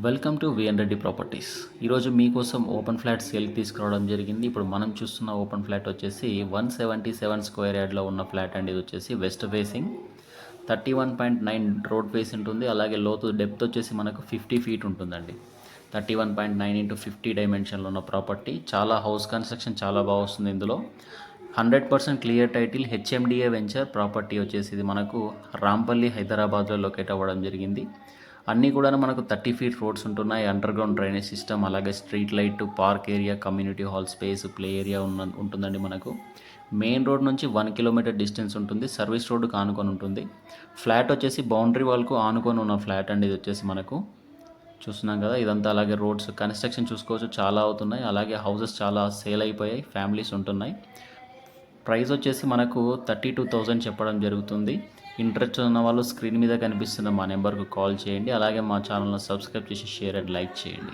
Welcome to VN Reddy properties ఈరోజు మీకోసం open flat sale తీసుకురావడం జరిగింది. ఇప్పుడు మనం చూస్తున్న ఓపెన్ ఫ్లాట్ వచ్చేసి వన్ సెవెంటీ సెవెన్ స్క్వేర్ యార్డ్లో ఉన్న ఫ్లాట్ అండి. ఇది వచ్చేసి west facing thirty one point nine road face ఉంటుంది. అలాగే లోతు డెప్త్ వచ్చేసి మనకు ఫిఫ్టీ ఫీట్ ఉంటుందండి. Thirty one point nine into fifty డైమెన్షన్లో ఉన్న ప్రాపర్టీ చాలా హౌస్ కన్స్ట్రక్షన్ చాలా బాగా వస్తుంది ఇందులో. Hundred percent clear title HMDA venture property వచ్చేసి ఇది మనకు రాంపల్లి హైదరాబాద్లో లొకేట్ అవ్వడం జరిగింది. అన్నీ కూడా మనకు థర్టీ ఫీట్ రోడ్స్ ఉంటున్నాయి. అండర్ గ్రౌండ్ డ్రైనేజ్ సిస్టమ్ అలాగే street light park area community hall space play area ఉన్న ఉంటుందండి మనకు. మెయిన్ రోడ్ నుంచి వన్ కిలోమీటర్ డిస్టెన్స్ ఉంటుంది. సర్వీస్ రోడ్డుకు ఆనుకొని ఉంటుంది. ఫ్లాట్ వచ్చేసి బౌండరీ వాల్కు ఆనుకొని ఉన్న ఫ్లాట్ అండి ఇది వచ్చేసి మనకు. చూస్తున్నాం కదా ఇదంతా అలాగే రోడ్స్. కన్స్ట్రక్షన్ చూసుకోవచ్చు చాలా అవుతున్నాయి. అలాగే హౌసెస్ చాలా సేల్ అయిపోయాయి ఫ్యామిలీస్ ఉంటున్నాయి. ప్రైస్ వచ్చేసి మనకు థర్టీ టూ థౌజండ్ చెప్పడం జరుగుతుంది. ఇంట్రెస్ట్ ఉన్న వాళ్ళు స్క్రీన్ మీద కనిపిస్తున్న మా నెంబర్కు కాల్ చేయండి. అలాగే మా ఛానల్ను సబ్స్క్రైబ్ చేసి షేర్ అండ్ లైక్ చేయండి.